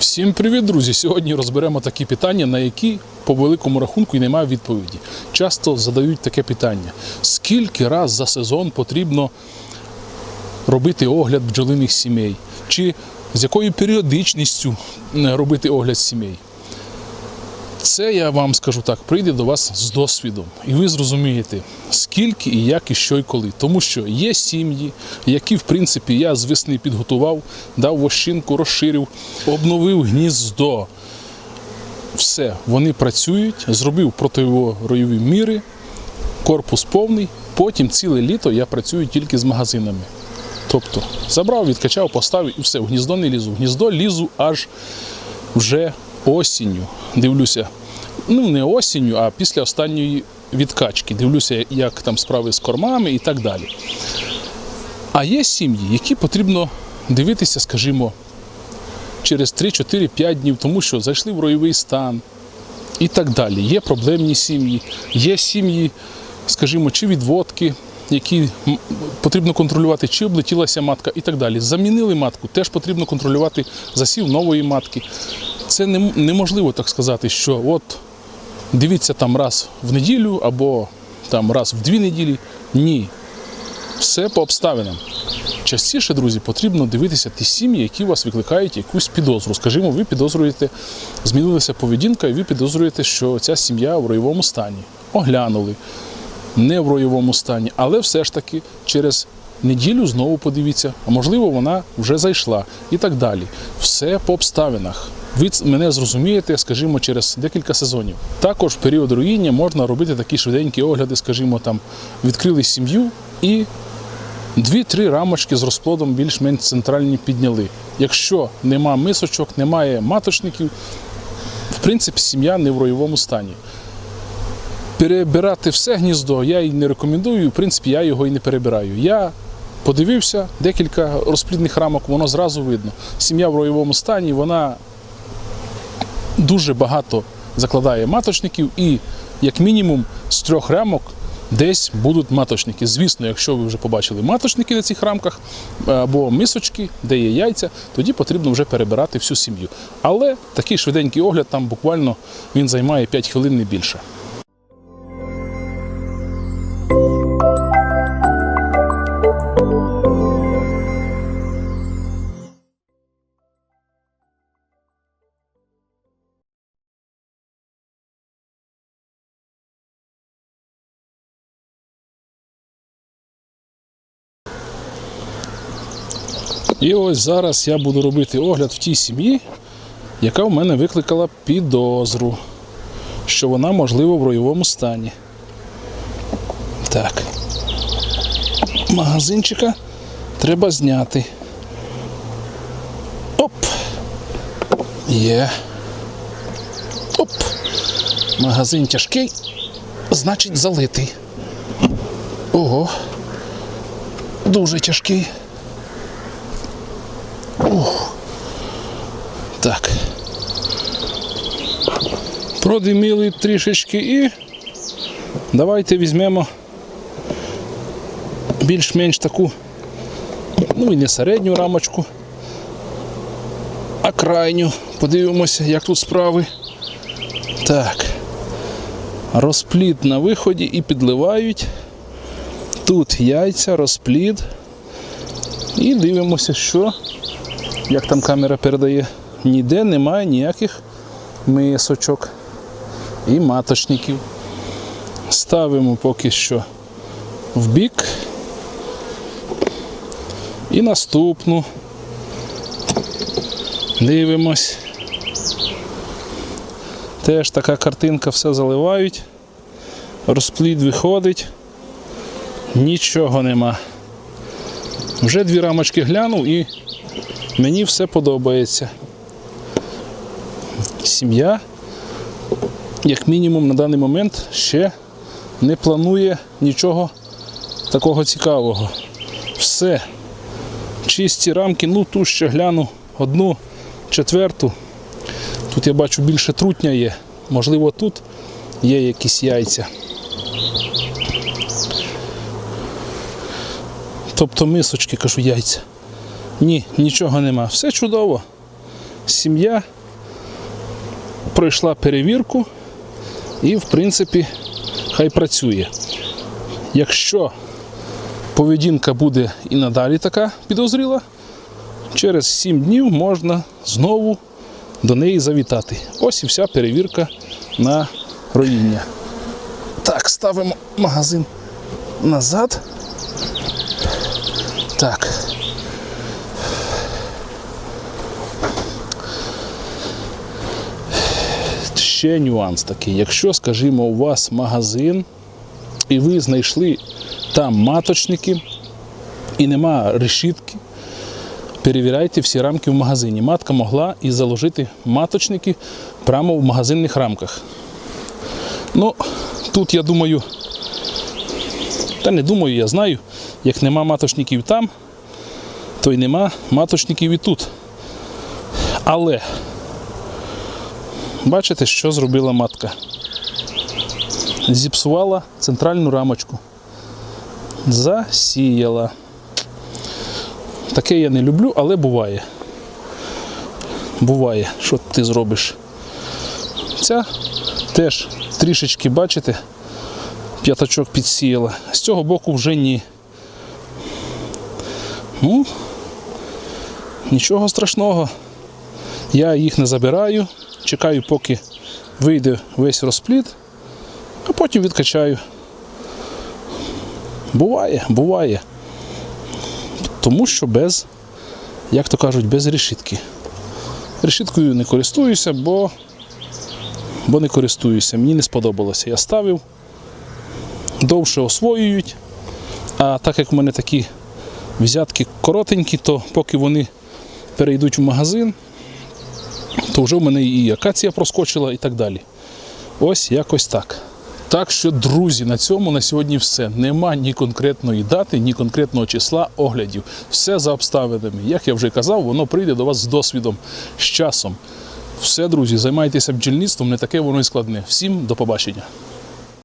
Всім привіт, друзі! Сьогодні розберемо такі питання, на які по великому рахунку і немає відповіді. Часто задають таке питання: скільки раз за сезон потрібно робити огляд бджолиних сімей? Чи з якою періодичністю е, робити огляд сімей? Це я вам скажу так, прийде до вас з досвідом, і ви зрозумієте, скільки і як, і що і коли. Тому що є сім'ї, які, в принципі, я з весни підготував, дав вощинку, розширив, обновив гніздо. Все, вони працюють, зробив противоройові міри, корпус повний. Потім ціле літо я працюю тільки з магазинами. Тобто забрав, відкачав, поставив і все, в гніздо не лізу. В гніздо лізу аж вже осінню. Дивлюся, ну не осінню, а після останньої відкачки. Дивлюся, як там справи з кормами і так далі. А є сім'ї, які потрібно дивитися, скажімо, через 3-4-5 днів, тому що зайшли в ройовий стан і так далі. Є проблемні сім'ї, є сім'ї, скажімо, чи відводки, які потрібно контролювати, чи облетілася матка і так далі. Замінили матку, теж потрібно контролювати засів нової матки. Це неможливо так сказати, що от дивіться там раз в неділю або там раз в дві неділі. Ні. Все по обставинам. Частіше, друзі, потрібно дивитися ті сім'ї, які у вас викликають якусь підозру. Скажімо, ви підозрюєте, змінилася поведінка, і ви підозрюєте, що ця сім'я в роєвому стані. Оглянули, не в роєвому стані, але все ж таки через неділю знову подивіться, а можливо, вона вже зайшла і так далі. Все по обставинах. Ви мене зрозумієте, скажімо, через декілька сезонів. Також в період руїння можна робити такі швиденькі огляди, скажімо, там відкрили сім'ю і Дві-три рамочки з розплодом більш-менш центральні підняли. Якщо нема мисочок, немає маточників, в принципі, сім'я не в роєвому стані. Перебирати все гніздо я і не рекомендую, в принципі, я його і не перебираю. Я подивився декілька розплідних рамок, воно зразу видно. Сім'я в роєвому стані, вона дуже багато закладає маточників, і як мінімум з трьох рамок десь будуть маточники. Звісно, якщо ви вже побачили маточники на цих рамках або мисочки, де є яйця, тоді потрібно вже перебирати всю сім'ю. Але такий швиденький огляд там буквально він займає 5 хвилин не більше. І ось зараз я буду робити огляд в тій сім'ї, яка в мене викликала підозру, що вона, можливо, в роєвому стані. Так. Магазинчика треба зняти. Оп. Є. Оп. Магазин тяжкий, значить залитий. Ого. Дуже тяжкий. Так. Продиміли трішечки і давайте візьмемо більш-менш таку, ну і не середню рамочку, а крайню. Подивимося, як тут справи. Так. Розплід на виході і підливають. Тут яйця, розплід. І дивимося, що як там камера передає, ніде немає ніяких мисочок і маточників. Ставимо поки що в бік. І наступну. Дивимось. Теж така картинка, все заливають. Розплід виходить. Нічого нема. Вже дві рамочки глянув і Мені все подобається. Сім'я, як мінімум, на даний момент ще не планує нічого такого цікавого. Все. Чисті рамки, ну тут ще гляну одну четверту. Тут я бачу більше трутня є. Можливо, тут є якісь яйця. Тобто мисочки, кажу, яйця. Ні, нічого нема. Все чудово. сім'я пройшла перевірку і, в принципі, хай працює. Якщо поведінка буде і надалі така підозріла, через 7 днів можна знову до неї завітати. Ось і вся перевірка на роїння. Так, ставимо магазин назад. Так. Ще нюанс такий. Якщо, скажімо, у вас магазин, і ви знайшли там маточники, і нема решітки, перевіряйте всі рамки в магазині. Матка могла і заложити маточники прямо в магазинних рамках. Ну, тут я думаю, та не думаю, я знаю, як нема маточників там, то й нема маточників і тут. Але бачите, що зробила матка? Зіпсувала центральну рамочку. Засіяла. Таке я не люблю, але буває. Буває, що ти зробиш. Ця теж трішечки, бачите, п'ятачок підсіяла. З цього боку вже ні. Ну, нічого страшного. Я їх не забираю, чекаю, поки вийде весь розплід, а потім відкачаю. Буває, буває. Тому що без, як то кажуть, без решітки. Решіткою не користуюся, бо, бо не користуюся. Мені не сподобалося. Я ставив, довше освоюють. А так як в мене такі взятки коротенькі, то поки вони перейдуть в магазин, то вже в мене і акація проскочила і так далі. Ось якось так. Так що, друзі, на цьому на сьогодні все. Нема ні конкретної дати, ні конкретного числа оглядів. Все за обставинами. Як я вже казав, воно прийде до вас з досвідом, з часом. Все, друзі, займайтеся бджільництвом, не таке воно і складне. Всім до побачення.